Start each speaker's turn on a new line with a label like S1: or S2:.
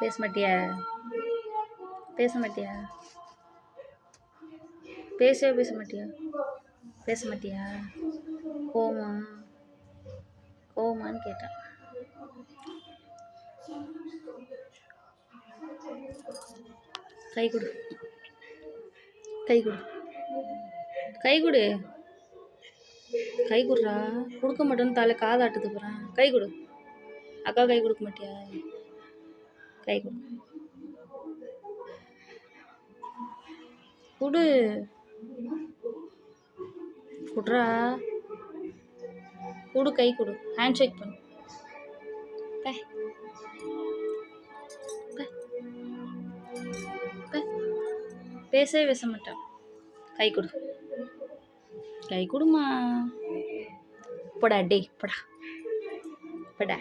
S1: பேச மாட்டியா? பேச மாட்டியா? பேசவே பேச மாட்டியா? பேச மாட்டியா? கோமா கோமான்னு கேட்டான். கை கொடு. கை கொடு. கை கொடு. கை கொடுறா. கொடுக்க மாட்டேன்னு தலை காதாட்டுது போகிறான் கை கொடு. அக்கா கை கொடுக்க மாட்டியா? கை கொடு. குடுறா. குட்ரா கொடு கை கொடு. ஹேண்ட் ஷேக் பண்ணு. பே. பேசவே பேச மாட்டான் கை கொடு. கை கொடுமா. போடா டேய் போடா. போடா.